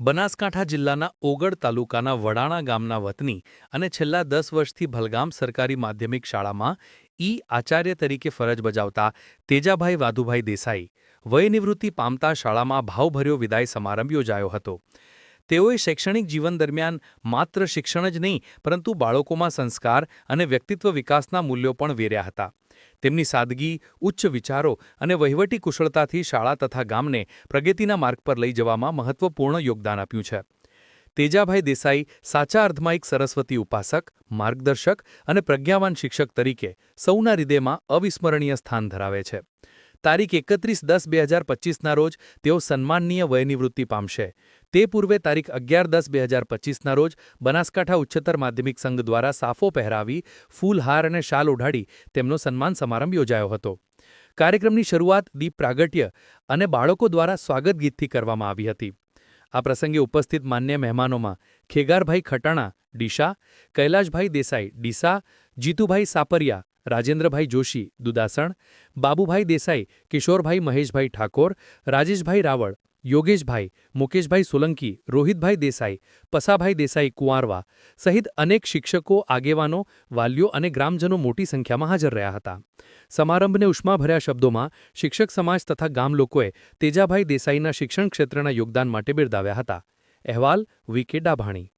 બનાસકાંઠા જિલ્લાના ઓગળ તાલુકાના વડાણા ગામના વતની અને છેલ્લા દસ વર્ષથી ભલગામ સરકારી માધ્યમિક શાળામાં ઈ આચાર્ય તરીકે ફરજ બજાવતા તેજાભાઈ વાધુભાઈ દેસાઈ વયનિવૃત્તિ પામતા શાળામાં ભાવભર્યો વિદાય સમારંભ યોજાયો હતો. તેઓએ શૈક્ષણિક જીવન દરમિયાન માત્ર શિક્ષણ જ નહીં, પરંતુ બાળકોમાં સંસ્કાર અને વ્યક્તિત્વ વિકાસના મૂલ્યો પણ વેર્યા હતા. તેમની સાદગી, ઉચ્ચ વિચારો અને વહીવટી કુશળતાથી શાળા તથા ગામને પ્રગતિના માર્ગ પર લઈ જવામાં મહત્વપૂર્ણ યોગદાન આપ્યું છે. તેજાભાઈ દેસાઈ સાચા અર્થમાં એક સરસ્વતી ઉપાસક, માર્ગદર્શક અને પ્રજ્ઞાવાન શિક્ષક તરીકે સૌના હૃદયમાં અવિસ્મરણીય સ્થાન ધરાવે છે. તારીખ એકત્રીસ દસ બે હજાર પચીસના રોજ તેઓ સન્માનનીય વયનિવૃત્તિ પામશે. તે પૂર્વે તારીખ અગિયાર દસ બે હજાર પચીસના રોજ બનાસકાંઠા ઉચ્ચતર માધ્યમિક સંઘ દ્વારા સાફો પહેરાવી ફૂલહાર અને શાલ ઓઢાડી તેમનો સન્માન સમારંભ યોજાયો હતો. કાર્યક્રમની શરૂઆત દીપ પ્રાગટ્ય અને બાળકો દ્વારા સ્વાગત ગીતથી કરવામાં આવી હતી. આ પ્રસંગે ઉપસ્થિત માન્ય મહેમાનોમાં ખેગારભાઈ ખટાણા ડીશા, કૈલાશભાઈ દેસાઈ ડીસા જીતુભાઈ સાપરિયા, રાજેન્દ્રભાઈ જોશી, દુદાસણ, બાબુભાઈ દેસાઈ, કિશોરભાઈ મહેશભાઈ ઠાકોર, રાજેશભાઈ રાવળ, યોગેશભાઈ, મુકેશભાઈ સોલંકી, રોહિતભાઈ દેસાઈ, પસાભાઈ દેસાઈ કુંવારવા સહિત અનેક શિક્ષકો, આગેવાનો, વાલીઓ અને ગ્રામજનો મોટી સંખ્યામાં હાજર રહ્યા હતા. સમારંભને ઉષ્માભર્યા શબ્દોમાં શિક્ષક સમાજ તથા ગામ લોકોએ તેજાભાઈ દેસાઈના શિક્ષણ ક્ષેત્રના યોગદાન માટે બિરદાવ્યા હતા. અહેવાલ વી કે ડાભાણી.